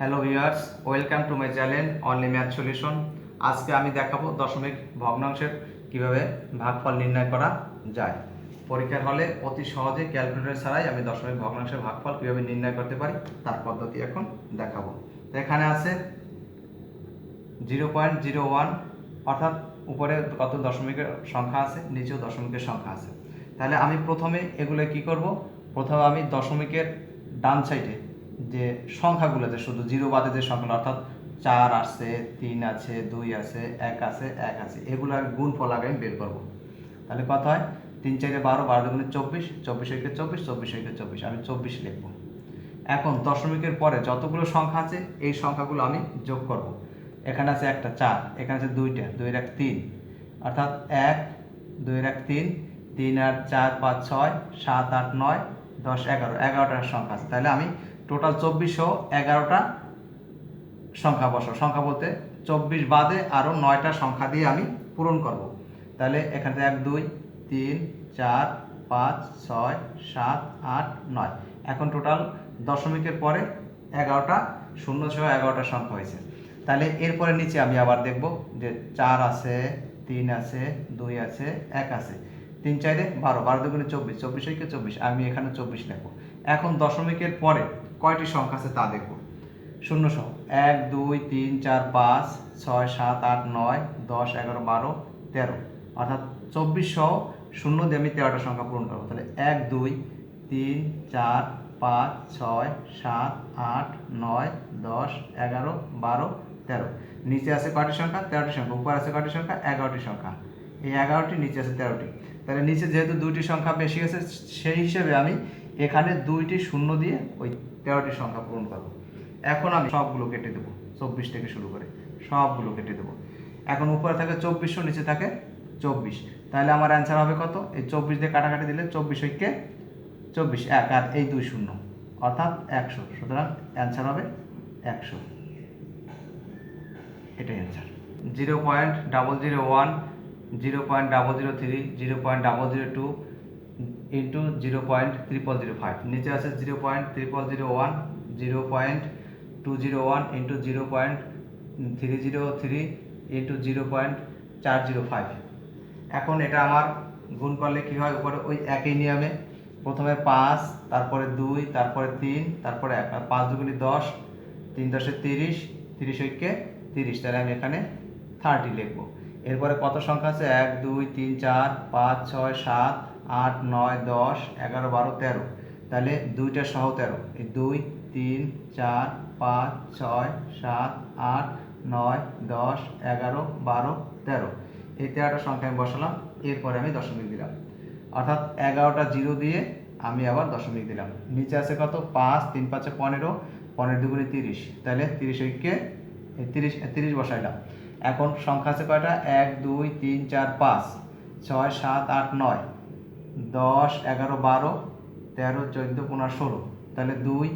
Hello viewers, welcome to my channel only math solution. আজকে আমি দেখাবো দশমিক ভগ্নাংশের কীভাবে ভাগফল নির্ণয় করা যায়। পরীক্ষার হলে অতি সহজে ক্যালকুলেটর ছাড়াই আমি দশমিক ভগ্নাংশের ভাগফল কীভাবে নির্ণয় করতে পারি, তার পদ্ধতি এখন দেখাবো। এখানে আছে জিরো পয়েন্ট জিরো ওয়ান, অর্থাৎ উপরে কত দশমিকের সংখ্যা আছে, নিচেও দশমিকের সংখ্যা আছে। তাহলে আমি প্রথমে এগুলো কি করব? প্রথমে আমি দশমিকের ডান সাইডে যে সংখ্যাগুলো যে শুধু জিরো বাদে যে সংখ্যাগুলো, অর্থাৎ চার আছে, তিন আছে, দুই আছে, এক আছে এক আছে এগুলো আমি গুণ ফল আগে আমি বের করব। তাহলে কত হয়? তিন চারে বারো বারো দুগুণে চব্বিশ চব্বিশ একে চব্বিশ চব্বিশ একে চব্বিশ, আমি চব্বিশ লিখব। এখন দশমিকের পরে যতগুলো সংখ্যা আছে, এই সংখ্যাগুলো আমি যোগ করব। এখানে আছে একটা চার, এখানে আছে দুইটা দুই এক তিন। অর্থাৎ এক দুই এক তিন তিন আট চার পাঁচ ছয়, সাত আট নয়, দশ এগারো, এগারোটার সংখ্যা আছে। তাহলে আমি টোটাল চব্বিশশো এগারোটা সংখ্যা বসাবো সংখ্যা বলতে চব্বিশ বাদে আরও নয়টা সংখ্যা দিয়ে আমি পূরণ করব। তাহলে এখানে এক, দুই, তিন, চার, পাঁচ, ছয়, সাত, আট, নয়। এখন টোটাল দশমিকের পরে এগারোটা শূন্য সহ এগারোটা সংখ্যা হয়েছে। তাহলে এরপরে নিচে আমি আবার দেখব যে চার আছে, তিন আছে, দুই আছে, এক আছে। তিন চারে বারো বারো দুগুণে চব্বিশ চব্বিশ ঐকে চব্বিশ। আমি এখানে চব্বিশ লিখব। এখন দশমিকের পরে কয়টি সংখ্যা আছে তা দেখব। শূন্য সহ এক, দুই, তিন, চার, পাঁচ, ছয়, সাত, আট, নয়, দশ, এগারো, বারো, তেরো। অর্থাৎ চব্বিশ সহ শূন্য দিয়ে আমি তেরোটা সংখ্যা পূরণ করব। তাহলে এক, দুই, তিন, চার, পাঁচ, ছয়, সাত, আট, নয়, দশ, এগারো, বারো, তেরো। নিচে আছে কয়টি সংখ্যা? তেরোটি সংখ্যা। উপর আছে কয়টি সংখ্যা? এগারোটি সংখ্যা। এই এগারোটি, নিচে আছে তেরোটি। তাহলে নিচে যেহেতু দুইটি সংখ্যা বেশি আছে, সেই হিসেবে আমি এখানে দুইটি শূন্য দিয়ে ওই তেরোটি সংখ্যা পূরণ করব। এখন আমি সবগুলো কেটে দেবো, চব্বিশ থেকে শুরু করে সবগুলো কেটে দেবো। এখন উপরে থাকে চব্বিশশো, নিচে থাকে চব্বিশ। তাহলে আমার অ্যান্সার হবে কত? এই চব্বিশ দিয়ে কাটাকাটি দিলে চব্বিশ ঐক্যে চব্বিশ, এক আর এই দুই শূন্য, অর্থাৎ একশো। সুতরাং অ্যান্সার হবে একশো। এটাই answer zero point double zero one zero point double zero three zero point double zero two into zero point triple zero five নিচে আছে zero point triple zero one zero point two zero one into zero point three zero three into zero point চার zero five এখন এটা আমার গুণ করলে কী হয়? উপরে ওই একই নিয়মে প্রথমে পাঁচ, তারপরে দুই, তারপরে তিন, তারপরে এক পাঁচ দুগুলি দশ, তিন দশে তিরিশ তিরিশ ঐক্যে তিরিশ। তাহলে আমি এখানে থার্টি লিখব। এরপরে কত সংখ্যা আছে? এক, দুই, তিন, চার, পাঁচ, ছয়, সাত আট, নয়, দশ, এগারো, বারো, তেরো। তাহলে দুইটা সহ তেরো। এই দুই, তিন, চার, পাঁচ, ছয়, সাত, আট, নয়, দশ, এগারো, বারো, তেরো। এই তেরোটা সংখ্যা আমি বসালাম, এরপরে আমি দশমিক দিলাম। অর্থাৎ এগারোটা জিরো দিয়ে আমি আবার দশমিক দিলাম। নিচে আছে কত? পাঁচ, তিন, পাঁচে পনেরো। পনেরো দুগুণে তিরিশ। তাহলে তিরিশ ঐক্যে তিরিশ তিরিশ বসাইলাম। এখন সংখ্যা আছে কয়টা? এক, দুই, তিন, চার, পাঁচ, ছয়, সাত, আট, নয়। দশ, এগারো, বারো, তেরো, চোদ্দ, পনেরো, ষোলো। তাহলে দুই,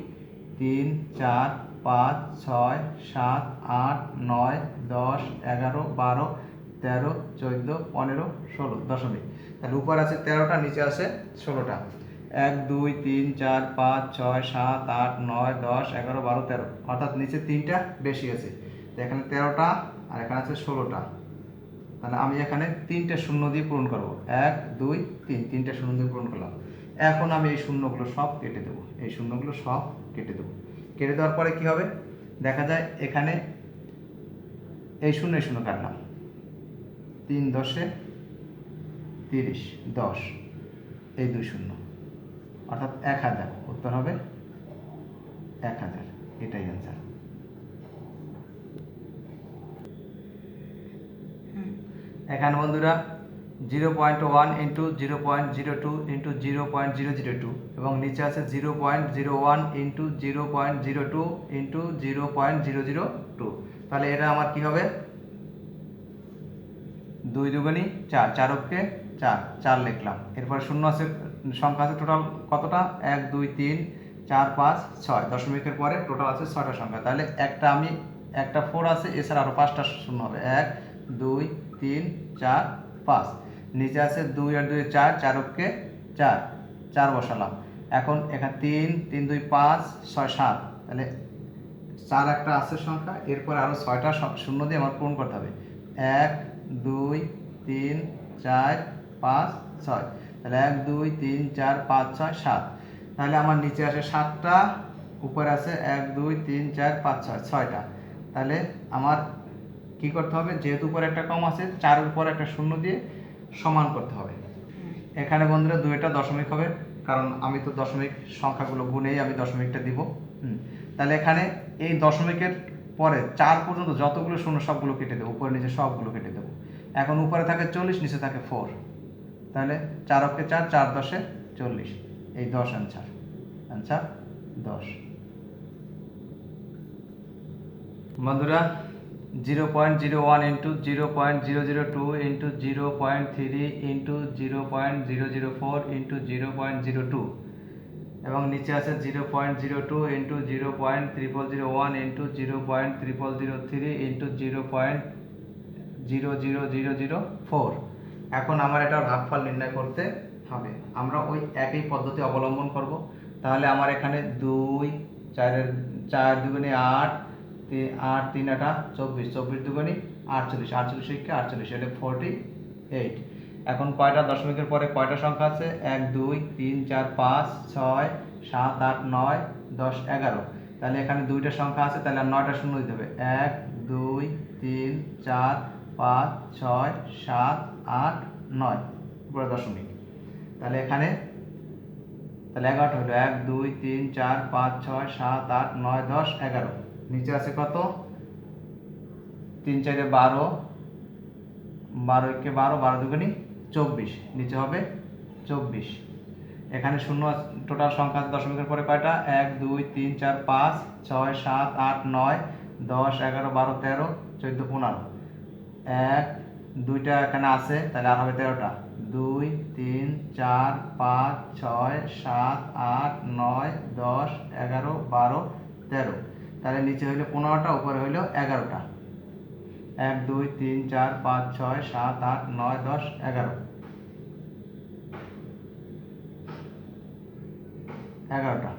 তিন, চার, পাঁচ, ছয়, সাত, আট, নয়, দশ, এগারো, বারো, তেরো, চোদ্দ, পনেরো, ষোলো, দশমিক। তাহলে উপর আছে তেরোটা, নিচে আছে ষোলোটা। এক, দুই, তিন, চার, পাঁচ, ছয়, সাত, আট, নয়, দশ, এগারো, বারো, তেরো। অর্থাৎ নিচে তিনটা বেশি আছে। এখানে তেরোটা আর এখানে আছে ষোলোটা। তাহলে আমি এখানে তিনটে শূন্য দিয়ে পূরণ করব। এক, দুই, তিন, তিনটে শূন্য দিয়ে পূরণ করলাম। এখন আমি এই শূন্যগুলো সব কেটে দেবো। এই শূন্যগুলো সব কেটে দেবো। কেটে দেওয়ার পরে কি হবে? দেখা যায় এখানে এই শূন্য শূন্য কাটলাম। তিন দশে তিরিশ, দশ, এই দুই শূন্য। অর্থাৎ এক হাজার। উত্তর হবে এক হাজার। এটাই অ্যান্সার এখানে বন্ধুরা zero point one into zero point zero two into zero point zero zero two এবং নিচে আছে zero point zero one into zero point zero two into zero point zero zero two তাহলে এটা আমার কি হবে? দুই দুগুণি চার চারককে চার চার লিখলাম। এরপরে শূন্য আছে, সংখ্যা আছে টোটাল কতটা? এক, দুই, তিন, চার, পাঁচ, ছয়। দশমিকের পরে টোটাল আছে ছয়টা সংখ্যা। তাহলে একটা আমি, একটা ফোর আছে, এছাড়া আরও পাঁচটা শূন্য হবে। এক, দুই, তিন চার, পাঁচ। নিচে আছে দুই আর দুই চার চারককে চার। চার বসালাম। এখন এখানে তিন তিন, দুই, পাঁচ, ছয়, সাত। তাহলে চার একটা আছে সংখ্যা, এরপরে আরও ছয়টা শূন্য দিয়ে আমার পূরণ করতে হবে। এক, দুই, তিন, চার, পাঁচ, ছয়। তাহলে এক, দুই, তিন, চার, পাঁচ, ছয়, সাত। তাহলে আমার নিচে আসে সাতটা, উপরে আছে এক, দুই, তিন, চার, পাঁচ, ছয়, ছয়টা। তাহলে আমার কি করতে হবে? যেহেতু উপরে একটা কম আছে চারের উপর একটা শূন্য দিয়ে সমান করতে হবে। এখানে বন্ধুরা দুইটা দশমিক হবে কারণ আমি তো দশমিক সংখ্যাগুলো গুনেই আমি দশমিকটা দিব। তাহলে এখানে এই দশমিকের পরে চার পর্যন্ত যতগুলো শূন্য সবগুলো কেটে দেবো। উপরে নিচে সবগুলো কেটে দেবো। এখন উপরে থাকে চল্লিশ নিচে থাকে ফোর তাহলে চার অক্ষে চার চার দশে চল্লিশ। এই দশ অ্যান্সার অ্যান্সার দশ। বন্ধুরা zero point zero one into zero point zero zero two into zero point three into zero point zero zero four into zero point zero two এবং নিচে আছে zero point zero two into zero point triple zero one into zero point triple zero three into zero point zero zero zero zero four এখন আমার এটার ভাগফল নির্ণয় করতে হবে। আমরা ওই একই পদ্ধতি অবলম্বন করব। তাহলে আমার এখানে দুই, চারের, চার দুগুণে আট আট, তিন, আটা চব্বিশ চব্বিশ দুগুণে আটচল্লিশ আটচল্লিশ একে আটচল্লিশ, এটা ফোরটি এইট এখন কয়টা দশমিকের পরে কয়টা সংখ্যা আছে? এক, দুই, তিন, চার, পাঁচ, ছয়, সাত, আট, নয়, দশ, এগারো। তাহলে এখানে দুইটা সংখ্যা আছে, তাহলে আর নয়টা শূন্য দিতে হবে এক, দুই, তিন, চার, পাঁচ, ছয়, সাত, আট, নয়। উপরে দশমিক। তাহলে এখানে, তাহলে এগারোটা হলো এক, দুই, তিন, চার, পাঁচ, ছয়, সাত, আট, নয়, দশ, এগারো। নিচে আছে কত? তিন চারে বারো। বারো একে বারো বারো দুগুনি চব্বিশ। নিচে হবে চব্বিশ। এখানে শূন্য টোটাল সংখ্যা দশমিকের পরে কয়টা? এক, দুই, তিন, চার, পাঁচ, ছয়, সাত, আট, নয়, দশ, এগারো, বারো, তেরো, চোদ্দ, পনেরো। এক, দুইটা এখানে আছে, তাহলে আর হবে তেরোটা। দুই, তিন, চার, পাঁচ, ছয়, সাত, আট, নয়, দশ, এগারো, বারো, তেরো। তাহলে নিচে হইল পনেরোটা, উপরে হইল এগারোটা। এক, দুই, তিন, চার, পাঁচ, ছয়, সাত, আট, নয়, দশ, এগারো। এগারোটা।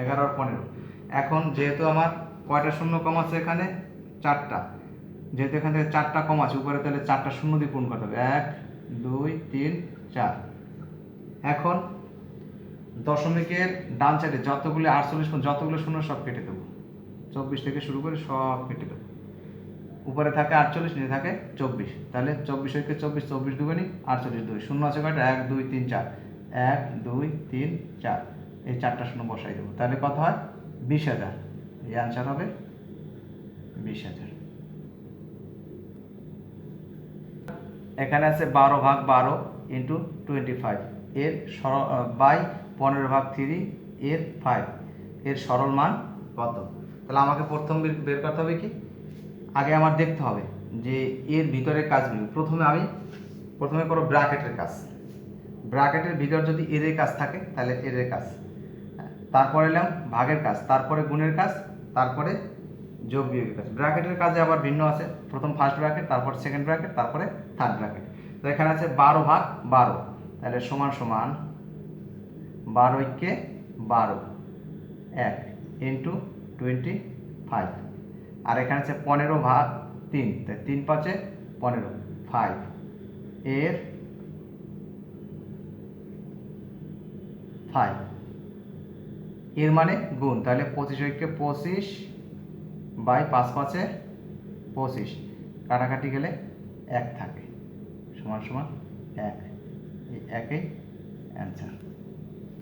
এগারো আর পনেরো। এখন যেহেতু আমার কয়টা শূন্য কম আছে এখানে? চারটা। যেহেতু এখান থেকে চারটা কম আছে, উপরে তাহলে চারটা শূন্য দিয়ে পূরণ করতে হবে। এক, দুই, তিন, চার। এখন দশমিকের ডান সাইডে যতগুলো আটচল্লিশ যতগুলো শূন্য সব কেটে দেবো। চব্বিশ থেকে শুরু করে সব কেটে দেবো। উপরে থাকে আটচল্লিশ, নিচে থাকে চব্বিশ। তাহলে চব্বিশ থেকে চব্বিশ চব্বিশ দুগুনি আটচল্লিশ দুই। শূন্য আছে কয়টা? এক, দুই, তিন, চার। এক, দুই, তিন, চার। এই চারটা শূন্য বসাই দেবো। তাহলে কত হয়? বিশ হাজার। এই অ্যান্সার হবে বিশ হাজার। এখানে আছে বারো ভাগ বারো ইন্টু টোয়েন্টি ফাইভ এর সর বাই পনেরো ভাগ থ্রি, এর ফাইভ এর সরল মান কত? তাহলে আমাকে প্রথম বের- করতে হবে কি? আগে আমার দেখতে হবে যে এর ভিতরের কাজগুলো। প্রথমে আমি, প্রথমে করো ব্র্যাকেটের কাজ। ব্র্যাকেটের ভিতর যদি এর কাজ থাকে, তাহলে এর কাজ। তারপরে এলাম ভাগের কাজ, তারপরে গুণের কাজ, তারপরে যোগ বিয়োগের কাজ। ব্র্যাকেটের কাজে আবার ভিন্ন আছে। প্রথম ফার্স্ট ব্র্যাকেট তারপর সেকেন্ড ব্র্যাকেট তারপরে থার্ড ব্র্যাকেট তো এখানে আছে বারো ভাগ বারো। তাহলে সমান সমান বারো কে বারো। এক ইন্টু টোয়েন্টি ফাইভ আর এখানে আছে পনেরো ভাগ তিন, তাই তিন পাঁচে পনেরো ফাইভ এর ফাইভ এর মানে গুণ, তাহলে পঁচিশ ঐক্যে পঁচিশ বাই পাঁচ পাঁচে পঁচিশ। কাটাকাটি গেলে এক থাকে। সমান সমান এক। একই অ্যান্সার